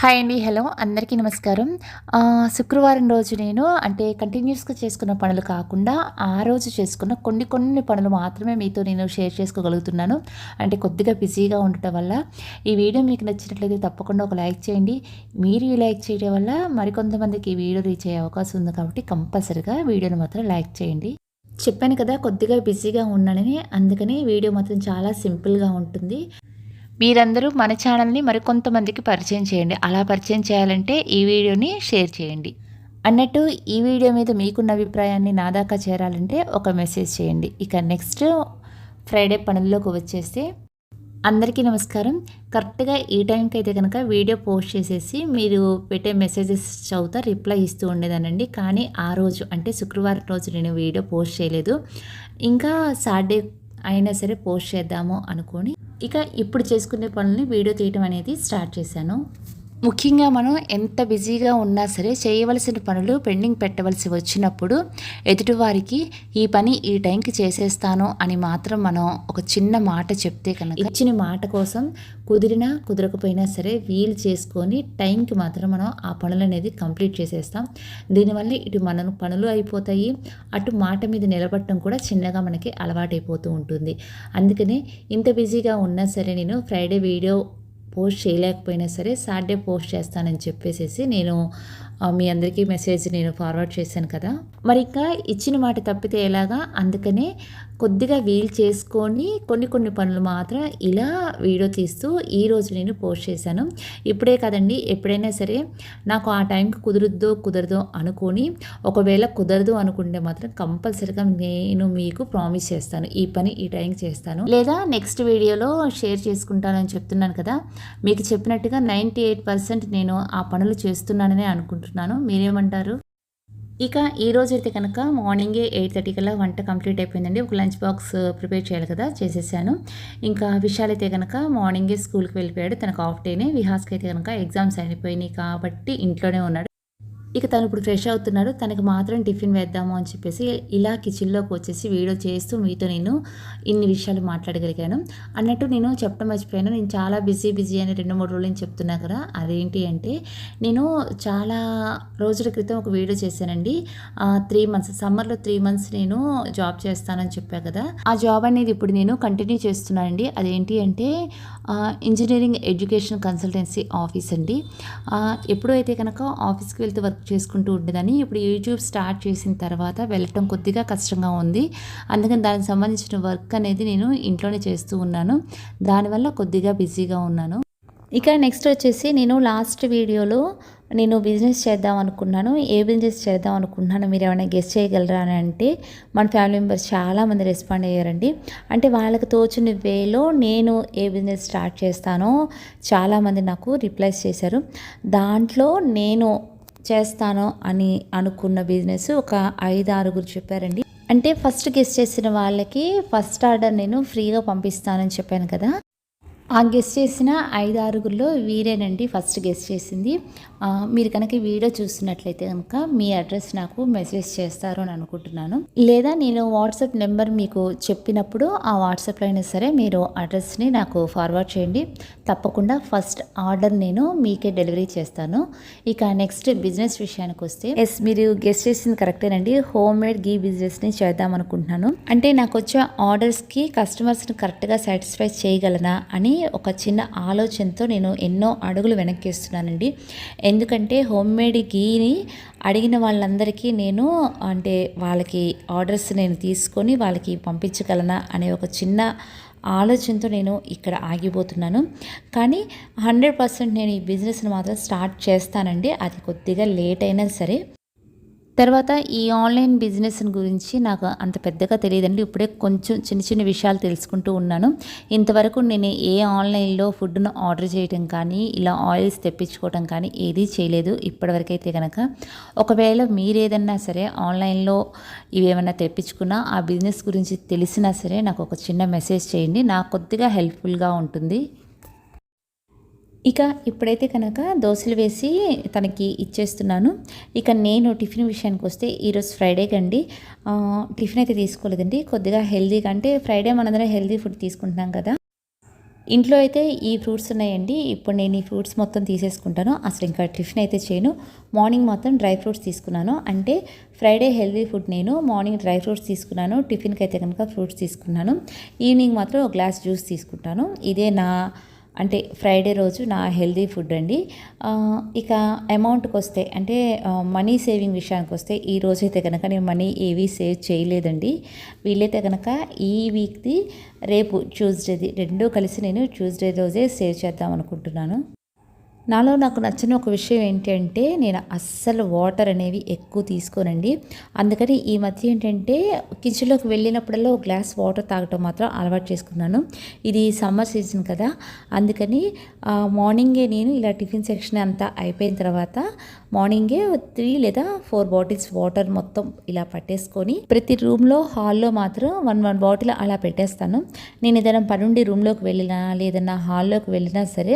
Hi అండి hello అందరికీ నమస్కారం. శుక్రవారం రోజు నేను అంటే కంటిన్యూస్గా చేసుకున్న పనులు కాకుండా ఆ రోజు చేసుకున్న కొన్ని కొన్ని పనులు మాత్రమే మీతో నేను షేర్ చేసుకోగలుగుతున్నాను. అంటే కొద్దిగా బిజీగా ఉండటం వల్ల ఈ వీడియో మీకు నచ్చినట్లయితే తప్పకుండా ఒక లైక్ చేయండి. మీరు ఈ లైక్ చేయడం వల్ల మరికొంతమందికి ఈ వీడియో రీచ్ అయ్యే అవకాశం ఉంది కాబట్టి కంపల్సరిగా వీడియోని మాత్రం లైక్ చేయండి. చెప్పాను కదా కొద్దిగా బిజీగా ఉన్నానని అందుకని వీడియో మాత్రం చాలా సింపుల్గా ఉంటుంది. మీరందరూ మన ఛానల్ని మరికొంతమందికి పరిచయం చేయండి. అలా పరిచయం చేయాలంటే ఈ వీడియోని షేర్ చేయండి. అన్నట్టు ఈ వీడియో మీద మీకున్న అభిప్రాయాన్ని నా దాకా చేరాలంటే ఒక మెసేజ్ చేయండి. ఇక నెక్స్ట్ ఫ్రైడే పనుల్లోకి వచ్చేస్తే అందరికీ నమస్కారం. కరెక్ట్గా ఈ టైంకి అయితే కనుక వీడియో పోస్ట్ చేసేసి మీరు పెట్టే మెసేజెస్ చదువుతా రిప్లై ఇస్తూ ఉండేదానండి. కానీ ఆ రోజు అంటే శుక్రవారం రోజు నేను వీడియో పోస్ట్ చేయలేదు. ఇంకా సాటర్డే అయినా సరే పోస్ట్ చేద్దాము అనుకొని ఇక ఇప్పుడు చేసుకునే పనుల్ని వీడియో తీయటం అనేది స్టార్ట్ చేశాను. ముఖ్యంగా మనం ఎంత బిజీగా ఉన్నా సరే చేయవలసిన పనులు పెండింగ్ పెట్టవలసి వచ్చినప్పుడు ఎదుటివారికి ఈ పని ఈ టైంకి చేసేస్తాను అని మాత్రం మనం ఒక చిన్న మాట చెప్తే కనుక ఇచ్చిన మాట కోసం కుదిరినా కుదరకపోయినా సరే వీలు చేసుకొని టైంకి మాత్రం మనం ఆ పనులు అనేది కంప్లీట్ చేసేస్తాం. దీనివల్ల ఇటు మన పనులు అయిపోతాయి అటు మాట మీద నిలబడటం కూడా చిన్నగా మనకి అలవాటైపోతూ ఉంటుంది. అందుకనే ఇంత బిజీగా ఉన్నా సరే నేను ఫ్రైడే వీడియో పోస్ట్ చేయలేకపోయినా సరే సాటర్డే పోస్ట్ చేస్తానని చెప్పేసేసి నేను మీ అందరికీ మెసేజ్ నేను ఫార్వర్డ్ చేశాను కదా. మరి ఇంకా ఇచ్చిన మాట తప్పితే ఎలాగా? అందుకనే కొద్దిగా వీల్ చేసుకొని కొన్ని కొన్ని పనులు మాత్రం ఇలా వీడియో తీస్తూ ఈరోజు నేను పోస్ట్ చేశాను. ఇప్పుడే కదండి ఎప్పుడైనా సరే నాకు ఆ టైంకి కుదురుద్దో కుదరదో అనుకొని ఒకవేళ కుదరదు అనుకుంటే మాత్రం కంపల్సరీగా నేను మీకు ప్రామిస్ చేస్తాను. ఈ పని ఈ టైంకి చేస్తాను. లేదా నెక్స్ట్ వీడియోలో షేర్ చేసుకుంటానని చెప్తున్నాను కదా మీకు చెప్పినట్టుగా నైంటీ ఎయిట్ పర్సెంట్ నేను ఆ పనులు చేస్తున్నానని అనుకుంటున్నాను. మీరేమంటారు? ఇక ఈ రోజు అయితే కనుక మార్నింగే ఎయిట్ థర్టీ కల్లా వంట కంప్లీట్ అయిపోయిందండి. ఒక లంచ్ బాక్స్ uh, ప్రిపేర్ చేయాలి కదా చేసేసాను. ఇంకా విశాల్ అయితే కనుక మార్నింగే స్కూల్కి వెళ్ళిపోయాడు. తనకు ఆఫ్ డేనే. విహాస్కి అయితే కనుక ఎగ్జామ్స్ అయిపోయినాయి కాబట్టి ఇంట్లోనే ఉన్నాడు. ఇక తను ఇప్పుడు ఫ్రెష్ అవుతున్నాడు. తనకి మాత్రం టిఫిన్ వేద్దాము అని చెప్పేసి ఇలా కిచెన్లోకి వచ్చేసి వీడియో చేస్తూ మీతో నేను ఇన్ని విషయాలు మాట్లాడగలిగాను. అన్నట్టు నేను చెప్పడం మర్చిపోయాను. నేను చాలా బిజీ బిజీ అని రెండు మూడు రోజులు నేను చెప్తున్నా కదా అదేంటి అంటే నేను చాలా రోజుల క్రితం ఒక వీడియో చేశానండి. త్రీ మంత్స్ సమ్మర్లో త్రీ మంత్స్ నేను జాబ్ చేస్తానని చెప్పా కదా ఆ జాబ్ అనేది ఇప్పుడు నేను కంటిన్యూ చేస్తున్నానండి. అదేంటి అంటే ఇంజనీరింగ్ ఎడ్యుకేషన్ కన్సల్టెన్సీ ఆఫీస్ అండి. ఎప్పుడైతే కనుక ఆఫీస్కి వెళ్తే వర్క్ చేసుకుంటూ ఉండేదని ఇప్పుడు యూట్యూబ్ స్టార్ట్ చేసిన తర్వాత వెళ్ళటం కొద్దిగా కష్టంగా ఉంది. అందుకని దానికి సంబంధించిన వర్క్ అనేది నేను ఇంట్లోనే చేస్తూ ఉన్నాను. దానివల్ల కొద్దిగా బిజీగా ఉన్నాను. ఇక నెక్స్ట్ వచ్చేసి నేను లాస్ట్ వీడియోలో నేను బిజినెస్ చేద్దాం అనుకున్నాను. ఏ బిజినెస్ చేద్దాం అనుకుంటున్నాను మీరు ఏమైనా గెస్ట్ చేయగలరా అని అంటే మన ఫ్యామిలీ మెంబర్స్ చాలామంది రెస్పాండ్ అయ్యారండి. అంటే వాళ్ళకి తోచిన వేలో నేను ఏ బిజినెస్ స్టార్ట్ చేస్తానో చాలామంది నాకు రిప్లైస్ చేశారు. దాంట్లో నేను చేస్తాను అని అనుకున్న బిజినెస్ ఒక ఐదు ఆరుగురు చెప్పారండి. అంటే ఫస్ట్ గెస్ట్ చేసిన వాళ్ళకి ఫస్ట్ ఆర్డర్ నేను ఫ్రీగా పంపిస్తానని చెప్పాను కదా. ఆ గెస్ట్ చేసిన ఐదు ఆరుగురిలో వీరేనండి ఫస్ట్ గెస్ట్ చేసింది. మీరు కనుక ఈ వీడియో చూస్తున్నట్లయితే కనుక మీ అడ్రస్ నాకు మెసేజ్ చేస్తారు అని అనుకుంటున్నాను. లేదా నేను వాట్సాప్ నెంబర్ మీకు చెప్పినప్పుడు ఆ వాట్సాప్లో అయినా సరే మీరు అడ్రస్ని నాకు ఫార్వర్డ్ చేయండి. తప్పకుండా ఫస్ట్ ఆర్డర్ నేను మీకే డెలివరీ చేస్తాను. ఇక నెక్స్ట్ బిజినెస్ విషయానికి వస్తే ఎస్ మీరు గెస్ట్ చేసింది కరెక్టేనండి. హోమ్ మేడ్ గీ బిజినెస్ని చేద్దాం అనుకుంటున్నాను అంటే నాకు వచ్చే ఆర్డర్స్కి కస్టమర్స్ని కరెక్ట్గా సాటిస్ఫై చేయగలనా అని ఒక చిన్న ఆలోచనతో నేను ఎన్నో అడుగులు వెనక్కిస్తున్నానండి. ఎందుకంటే హోమ్ మేడ్ గీని అడిగిన వాళ్ళందరికీ నేను అంటే వాళ్ళకి ఆర్డర్స్ నేను తీసుకొని వాళ్ళకి పంపించగలనా అనే ఒక చిన్న ఆలోచనతో నేను ఇక్కడ ఆగిపోతున్నాను. కానీ హండ్రెడ్ పర్సెంట్ నేను ఈ బిజినెస్ని మాత్రం స్టార్ట్ చేస్తానండి. అది కొద్దిగా లేట్ అయినా సరే. తర్వాత ఈ ఆన్లైన్ బిజినెస్ గురించి నాకు అంత పెద్దగా తెలియదండి. ఇప్పుడే కొంచెం చిన్న చిన్న విషయాలు తెలుసుకుంటూ ఉన్నాను. ఇంతవరకు నేను ఏ ఆన్లైన్లో ఫుడ్ను ఆర్డర్ చేయడం కానీ ఇలా ఆయిల్స్ తెప్పించుకోవడం కానీ ఏదీ చేయలేదు ఇప్పటివరకైతే కనుక ఒకవేళ మీరేదన్నా సరే ఆన్లైన్లో ఇవేమన్నా తెప్పించుకున్నా ఆ బిజినెస్ గురించి తెలిసినా సరే నాకు ఒక చిన్న మెసేజ్ చేయండి. నాకు కొద్దిగా హెల్ప్ఫుల్గా ఉంటుంది. ఇక ఇప్పుడైతే కనుక దోశలు వేసి తనకి ఇచ్చేస్తున్నాను. ఇక నేను టిఫిన్ విషయానికి వస్తే ఈరోజు ఫ్రైడే కండి. టిఫిన్ అయితే తీసుకోలేదండి. కొద్దిగా హెల్దీగా అంటే ఫ్రైడే మనందరం హెల్దీ ఫుడ్ తీసుకుంటున్నాం కదా. ఇంట్లో అయితే ఈ ఫ్రూట్స్ ఉన్నాయండి. ఇప్పుడు నేను ఈ ఫ్రూట్స్ మొత్తం తీసేసుకుంటాను. అసలు ఇంకా టిఫిన్ అయితే చేయను. మార్నింగ్ మాత్రం డ్రై ఫ్రూట్స్ తీసుకున్నాను. అంటే ఫ్రైడే హెల్దీ ఫుడ్ నేను మార్నింగ్ డ్రై ఫ్రూట్స్ తీసుకున్నాను. టిఫిన్కి అయితే కనుక ఫ్రూట్స్ తీసుకున్నాను. ఈవినింగ్ మాత్రం ఒక గ్లాస్ జ్యూస్ తీసుకుంటాను. ఇదే నా అంటే ఫ్రైడే రోజు నా హెల్దీ ఫుడ్ అండి. ఇక అమౌంట్కి వస్తే అంటే మనీ సేవింగ్ విషయానికి వస్తే ఈ రోజైతే కనుక నేను మనీ ఏవీ సేవ్ చేయలేదండి. వీలైతే కనుక ఈ వీక్ది రేపు ట్యూస్డేది రెండూ కలిసి నేను ట్యూస్డే రోజే సేవ్ చేద్దాం అనుకుంటున్నాను నాలో నాకు నచ్చిన ఒక విషయం ఏంటంటే నేను అస్సలు వాటర్ అనేవి ఎక్కువ తీసుకోనండి. అందుకని ఈ మధ్య ఏంటంటే కిచెన్లోకి వెళ్ళినప్పుడల్లా ఒక గ్లాస్ వాటర్ తాగటం మాత్రం అలవాటు చేసుకున్నాను. ఇది సమ్మర్ సీజన్ కదా. అందుకని మార్నింగే నేను ఇలా టిఫిన్ సెక్షన్ అంతా అయిపోయిన తర్వాత మార్నింగే త్రీ లేదా ఫోర్ బాటిల్స్ వాటర్ మొత్తం ఇలా పట్టేసుకొని ప్రతి రూమ్లో హాల్లో మాత్రం వన్ వన్ బాటిల్ అలా పెట్టేస్తాను. నేను ఏదైనా పనుండి రూమ్లోకి వెళ్ళినా లేదన్నా హాల్లోకి వెళ్ళినా సరే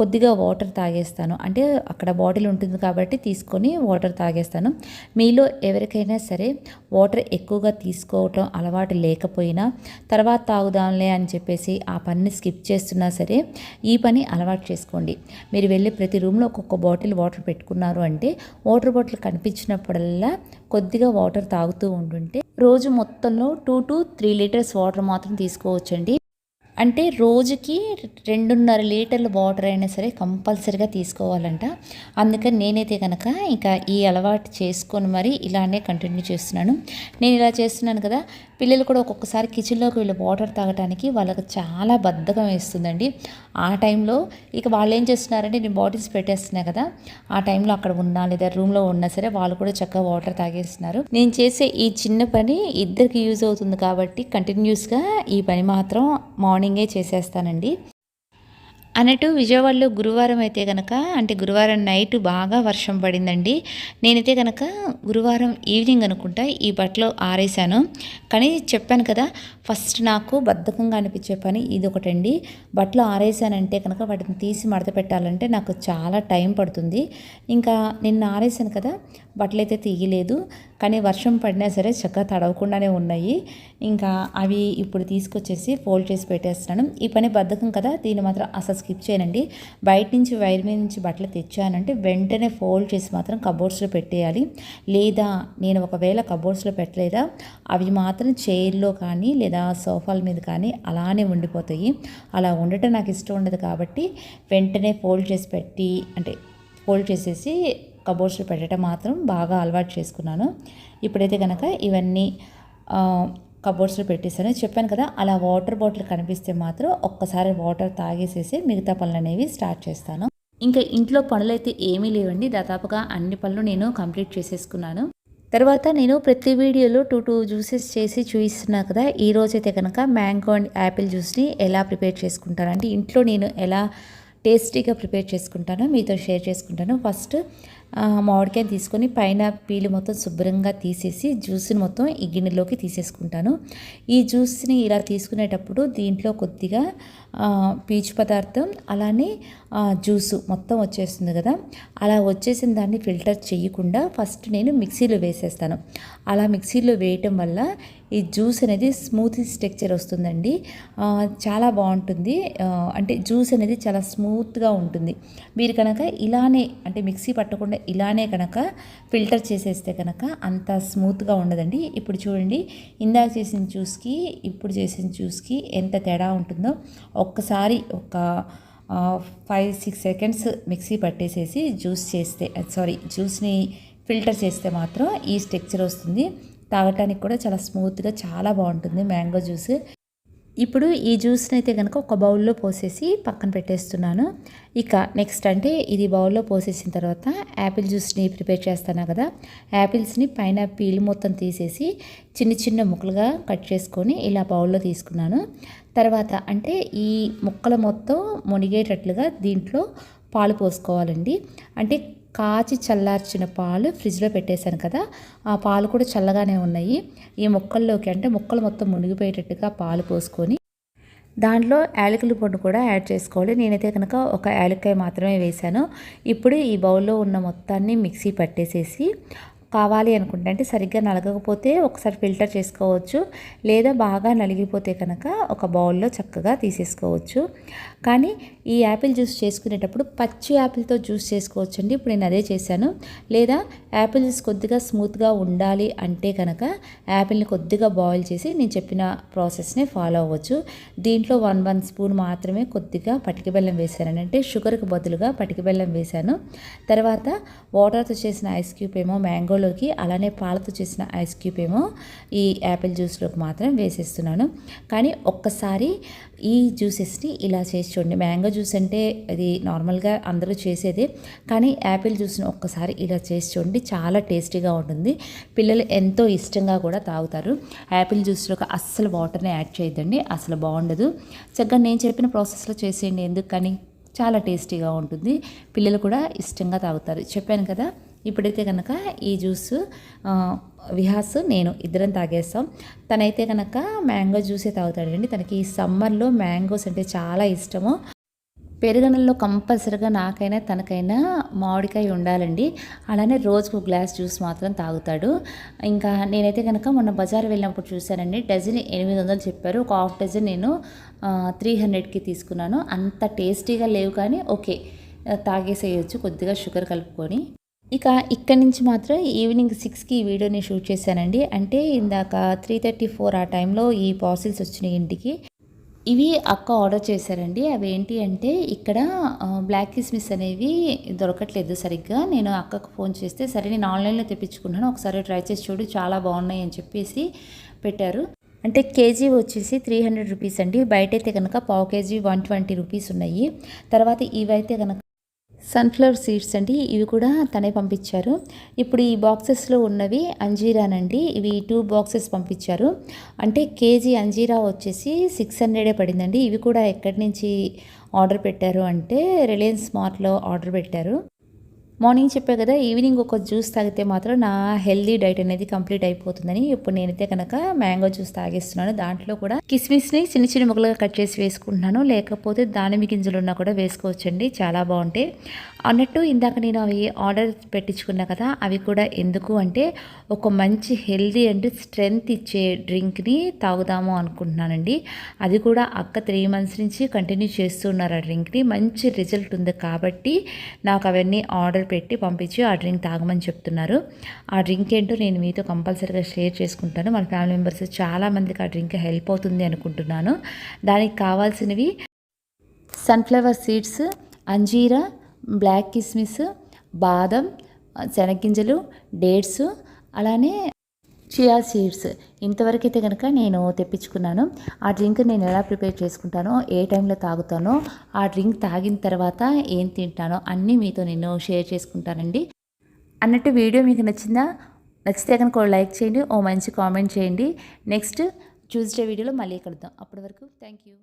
కొద్దిగా వాటర్ తాగేస్తాను. అంటే అక్కడ బాటిల్ ఉంటుంది కాబట్టి తీసుకొని వాటర్ తాగేస్తాను. మీలో ఎవరికైనా సరే వాటర్ ఎక్కువగా తీసుకోవటం అలవాటు లేకపోయినా తర్వాత తాగుదాంలే అని చెప్పేసి ఆ పనిని స్కిప్ చేస్తున్నా సరే ఈ పని అలవాటు చేసుకోండి. మీరు వెళ్ళి ప్రతి రూమ్లో ఒక్కొక్క బాటిల్ వాటర్ పెట్టుకున్నారు అంటే వాటర్ బాటిల్ కనిపించినప్పుడల్లా కొద్దిగా వాటర్ తాగుతూ ఉంటుంటే రోజు మొత్తంలో two to three litres water మాత్రం తీసుకోవచ్చండి. అంటే రోజుకి రెండున్నర లీటర్లు వాటర్ అయినా సరే కంపల్సరీగా తీసుకోవాలంట. అందుకని నేనైతే కనుక ఇంకా ఈ అలవాటు చేసుకొని మరి ఇలానే కంటిన్యూ చేస్తున్నాను. నేను ఇలా చేస్తున్నాను కదా పిల్లలు కూడా ఒక్కొక్కసారి కిచెన్లోకి వెళ్ళి వాటర్ తాగడానికి వాళ్ళకి చాలా బద్ధకం వేస్తుందండి. ఆ టైంలో ఇక వాళ్ళు ఏం చేస్తున్నారంటే నేను బాటిల్స్ పెట్టేస్తున్నా కదా ఆ టైంలో అక్కడ ఉన్నా లేదా రూమ్లో ఉన్నా సరే వాళ్ళు కూడా చక్కగా వాటర్ తాగేస్తున్నారు. నేను చేసే ఈ చిన్న పని ఇద్దరికి యూజ్ అవుతుంది కాబట్టి కంటిన్యూస్గా ఈ పని మాత్రం మార్నింగ్ మార్నింగే చేసేస్తానండి. అన్నట్టు విజయవాడలో గురువారం అయితే కనుక అంటే గురువారం నైట్ బాగా వర్షం పడిందండి. నేనైతే కనుక గురువారం ఈవినింగ్ అనుకుంటా ఈ బట్టలు ఆరేసాను కానీ చెప్పాను కదా ఫస్ట్ నాకు బద్ధకంగా అనిపించే పని ఇది ఒకటండి బట్టలు ఆరేసానంటే కనుక వాటిని తీసి మడత పెట్టాలంటే నాకు చాలా టైం పడుతుంది. ఇంకా నిన్న ఆరేసాను కదా బట్టలు అయితే తీయలేదు. కానీ వర్షం పడినా సరే చక్కగా తడవకుండానే ఉన్నాయి. ఇంకా అవి ఇప్పుడు తీసుకొచ్చేసి ఫోల్డ్ చేసి పెట్టేస్తున్నాను. ఈ పని బద్ధకం కదా దీన్ని మాత్రం అసలు స్కిప్ చేయనండి. బయట నుంచి వైర్ మీద నుంచి బట్టలు తెచ్చానంటే వెంటనే ఫోల్డ్ చేసి మాత్రం కబోర్డ్స్లో పెట్టేయాలి. లేదా నేను ఒకవేళ కబోర్డ్స్లో పెట్టలేదా? అవి మాత్రం చైర్లో కానీ లేదా సోఫాల మీద కానీ అలానే ఉండిపోతాయి. అలా ఉండటం నాకు ఇష్టం ఉండదు కాబట్టి వెంటనే ఫోల్డ్ చేసి పెట్టి అంటే ఫోల్డ్ చేసేసి కబోర్డ్స్లో పెట్టడం మాత్రం బాగా అలవాటు చేసుకున్నాను. ఇప్పుడైతే కనుక ఇవన్నీ కబోర్డ్స్లో పెట్టేశాను. చెప్పాను కదా అలా వాటర్ బాటిల్ కనిపిస్తే మాత్రం ఒక్కసారి వాటర్ తాగేసేసి మిగతా పనులు అనేవి స్టార్ట్ చేస్తాను. ఇంకా ఇంట్లో పనులు అయితే ఏమీ లేవండి. దాదాపుగా అన్ని పనులు నేను కంప్లీట్ చేసేసుకున్నాను. తర్వాత నేను ప్రతి వీడియోలో టూ టూ జ్యూసెస్ చేసి చూపిస్తున్నా కదా ఈ రోజైతే కనుక మ్యాంగో అండ్ యాపిల్ జ్యూస్ని ఎలా ప్రిపేర్ చేసుకుంటాను అంటే ఇంట్లో నేను ఎలా టేస్టీగా ప్రిపేర్ చేసుకుంటానో మీతో షేర్ చేసుకుంటాను. ఫస్ట్ మామిడికాయ తీసుకొని పైన పీలు మొత్తం శుభ్రంగా తీసేసి జ్యూస్ని మొత్తం ఈ గిన్నెలోకి తీసేసుకుంటాను. ఈ జ్యూస్ని ఇలా తీసుకునేటప్పుడు దీంట్లో కొద్దిగా పీచు పదార్థం అలానే జ్యూసు మొత్తం వచ్చేస్తుంది కదా. అలా వచ్చేసిన దాన్ని ఫిల్టర్ చేయకుండా ఫస్ట్ నేను మిక్సీలో వేసేస్తాను. అలా మిక్సీలో వేయటం వల్ల ఈ జ్యూస్ అనేది స్మూత్ టెక్చర్ వస్తుందండి. చాలా బాగుంటుంది. అంటే జ్యూస్ అనేది చాలా స్మూత్గా ఉంటుంది. మీరు కనుక ఇలానే అంటే మిక్సీ పట్టకుండా ఇలానే కనుక ఫిల్టర్ చేసేస్తే కనుక అంత స్మూత్గా ఉండదండి. ఇప్పుడు చూడండి ఇందాక చేసిన జ్యూస్కి ఇప్పుడు చేసిన జ్యూస్కి ఎంత తేడా ఉంటుందో ఒక్కసారి ఒక ఫైవ్ సిక్స్ సెకండ్స్ మిక్సీ పట్టేసేసి జ్యూస్ చేస్తే సారీ జ్యూస్ని ఫిల్టర్ చేస్తే మాత్రం ఈ స్ట్రక్చర్ వస్తుంది. తాగటానికి కూడా చాలా స్మూత్గా చాలా బాగుంటుంది మ్యాంగో జ్యూస్. ఇప్పుడు ఈ జ్యూస్ని అయితే కనుక ఒక బౌల్లో పోసేసి పక్కన పెట్టేస్తున్నాను. ఇక నెక్స్ట్ అంటే ఇది బౌల్లో పోసేసిన తర్వాత యాపిల్ జ్యూస్ని ప్రిపేర్ చేస్తాను కదా? యాపిల్స్ని పైన పీల్ మొత్తం తీసేసి చిన్న చిన్న ముక్కలుగా కట్ చేసుకొని ఇలా బౌల్లో తీసుకున్నాను. తర్వాత అంటే ఈ ముక్కలు మొత్తం మునిగేటట్లుగా దీంట్లో పాలు పోసుకోవాలండి. అంటే కాచి చల్లార్చిన పాలు ఫ్రిడ్జ్లో పెట్టేశాను కదా ఆ పాలు కూడా చల్లగానే ఉన్నాయి. ఈ ముక్కల్లోకి అంటే ముక్కలు మొత్తం మునిగిపోయేటట్టుగా పాలు పోసుకొని దాంట్లో యాలకుల పొడి కూడా యాడ్ చేసుకోవాలి. నేనైతే కనుక ఒక యాలక్కాయ మాత్రమే వేశాను. ఇప్పుడు ఈ బౌల్లో ఉన్న మొత్తాన్ని మిక్సీ పట్టేసేసి కావాలి అనుకుంటే అంటే సరిగ్గా నలగకపోతే ఒకసారి ఫిల్టర్ చేసుకోవచ్చు. లేదా బాగా నలిగిపోతే కనుక ఒక బౌల్లో చక్కగా తీసేసుకోవచ్చు. కానీ ఈ యాపిల్ జ్యూస్ చేసుకునేటప్పుడు పచ్చి యాపిల్తో జ్యూస్ చేసుకోవచ్చు అండి ఇప్పుడు నేను అదే చేశాను. లేదా యాపిల్ జ్యూస్ కొద్దిగా స్మూత్గా ఉండాలి అంటే కనుక యాపిల్ని కొద్దిగా బాయిల్ చేసి నేను చెప్పిన ప్రాసెస్ని ఫాలో అవ్వచ్చు. దీంట్లో వన్ వన్ స్పూన్ మాత్రమే కొద్దిగా పటిక బెల్లం వేశాను అంటే షుగర్కి బదులుగా పటిక బెల్లం వేశాను. తర్వాత వాటర్తో చేసిన ఐస్ క్యూబ్ ఏమో మ్యాంగోలోకి అలానే పాలతో చేసిన ఐస్ క్యూబ్ ఏమో ఈ యాపిల్ జ్యూస్లోకి మాత్రం వేసేస్తున్నాను. కానీ ఒక్కసారి ఈ జ్యూసెస్ని ఇలా చేసి చూడండి. మ్యాంగో జ్యూస్ అంటే అది నార్మల్గా అందరూ చేసేదే కానీ యాపిల్ జ్యూస్ని ఒక్కసారి ఇలా చేసి చూడండి. చాలా టేస్టీగా ఉంటుంది. పిల్లలు ఎంతో ఇష్టంగా కూడా తాగుతారు. యాపిల్ జ్యూస్లోకి అస్సలు వాటర్ని యాడ్ చేయొద్దండి. అసలు బాగుండదు. చక్కగా నేను చెప్పిన ప్రాసెస్లో చేసేయండి ఎందుకు కానీ చాలా టేస్టీగా ఉంటుంది. పిల్లలు కూడా ఇష్టంగా తాగుతారు. చెప్పాను కదా ఇప్పుడైతే కనుక ఈ జ్యూస్ విహాస్ నేను ఇద్దరం తాగేస్తాం. తనైతే కనుక మ్యాంగో జ్యూసే తాగుతాడండి. తనకి ఈ సమ్మర్లో మ్యాంగోస్ అంటే చాలా ఇష్టము. పెరుగన్నంలో కంపల్సరిగా నాకైనా తనకైనా మామిడికాయ ఉండాలండి. అలానే రోజుకు గ్లాస్ జ్యూస్ మాత్రం తాగుతాడు. ఇంకా నేనైతే కనుక మొన్న బజార్ వెళ్ళినప్పుడు చూశానండి. డజన్ ఎనిమిది వందలు చెప్పారు. ఒక హాఫ్ డజన్ నేను త్రీ హండ్రెడ్కి తీసుకున్నాను. అంత టేస్టీగా లేవు కానీ ఓకే తాగేసేయచ్చు కొద్దిగా షుగర్ కలుపుకొని. ఇక ఇక్కడి నుంచి మాత్రం ఈవినింగ్ సిక్స్కి ఈ వీడియోని షూట్ చేశానండి. అంటే ఇందాక త్రీ థర్టీ ఫోర్ ఆ టైంలో ఈ పార్సిల్స్ వచ్చినాయి ఇంటికి. ఇవి అక్క ఆర్డర్ చేశారండి. అవి ఏంటి అంటే ఇక్కడ బ్లాక్ కిస్మిస్ అనేవి దొరకట్లేదు సరిగ్గా. నేను అక్కకు ఫోన్ చేస్తే సరే నేను ఆన్లైన్లో తెప్పించుకున్నాను ఒకసారి ట్రై చేసి చూడు చాలా బాగున్నాయి అని చెప్పేసి పెట్టారు. అంటే కేజీ వచ్చేసి త్రీ హండ్రెడ్ రూపీస్ అండి. బయట అయితే కనుక పావు కేజీ వన్ ట్వంటీ రూపీస్ ఉన్నాయి. తర్వాత ఇవైతే కనుక సన్ఫ్లవర్ సీడ్స్ అండి ఇవి కూడా తనే పంపించారు. ఇప్పుడు ఈ బాక్సెస్లో ఉన్నవి అంజీరానండి ఇవి టూ బాక్సెస్ పంపించారు. అంటే కేజీ అంజీరా వచ్చేసి సిక్స్ హండ్రెడే పడిందండి. ఇవి కూడా ఎక్కడి నుంచి ఆర్డర్ పెట్టారు అంటే రిలయన్స్ స్మార్ట్లో ఆర్డర్ పెట్టారు. మార్నింగ్ చెప్పే కదా ఈవినింగ్ ఒక జ్యూస్ తాగితే మాత్రం నా హెల్దీ డైట్ అనేది కంప్లీట్ అయిపోతుందని ఇప్పుడు నేనైతే కనుక మ్యాంగో జ్యూస్ తాగేస్తున్నాను. దాంట్లో కూడా కిస్మిస్ని చిన్న చిన్న ముక్కలుగా కట్ చేసి వేసుకుంటున్నాను. లేకపోతే దానిమ్మ గింజలు ఉన్నా కూడా వేసుకోవచ్చండి. చాలా బాగుంటాయి. అన్నట్టు ఇందాక నేను అవి ఆర్డర్ పెట్టించుకున్నా కదా అవి కూడా ఎందుకు అంటే ఒక మంచి హెల్దీ అండ్ స్ట్రెంగ్త్ ఇచ్చే డ్రింక్ని తాగుదాము అనుకుంటున్నానండి. అది కూడా అక్క త్రీ మంత్స్ నుంచి కంటిన్యూ చేస్తున్నారు ఆ డ్రింక్ని. మంచి రిజల్ట్ ఉంది కాబట్టి నాకు అవన్నీ ఆర్డర్ పెట్టి పంపించి ఆ డ్రింక్ తాగమని చెప్తున్నారు. ఆ డ్రింక్ ఏంటో నేను మీతో కంపల్సరీగా షేర్ చేసుకుంటాను. మన ఫ్యామిలీ మెంబర్స్ చాలామందికి ఆ డ్రింక్ హెల్ప్ అవుతుంది అనుకుంటున్నాను. దానికి కావాల్సినవి సన్ఫ్లవర్ సీడ్స్ అంజీరా బ్లాక్ కిస్మిస్ బాదం శనగింజలు డేట్స్ అలానే చియా సీడ్స్ ఇంతవరకు అయితే కనుక నేను తెప్పించుకున్నాను. ఆ డ్రింక్ నేను ఎలా ప్రిపేర్ చేసుకుంటానో ఏ టైంలో తాగుతానో ఆ డ్రింక్ తాగిన తర్వాత ఏం తింటానో అన్నీ మీతో నేను షేర్ చేసుకుంటానండి. అన్నట్టు వీడియో మీకు నచ్చిందా? నచ్చితే కనుక లైక్ చేయండి ఓ మంచి కామెంట్ చేయండి. నెక్స్ట్ ట్యూస్డే వీడియోలో మళ్ళీ కలుద్దాం. అప్పటి వరకు థ్యాంక్ యూ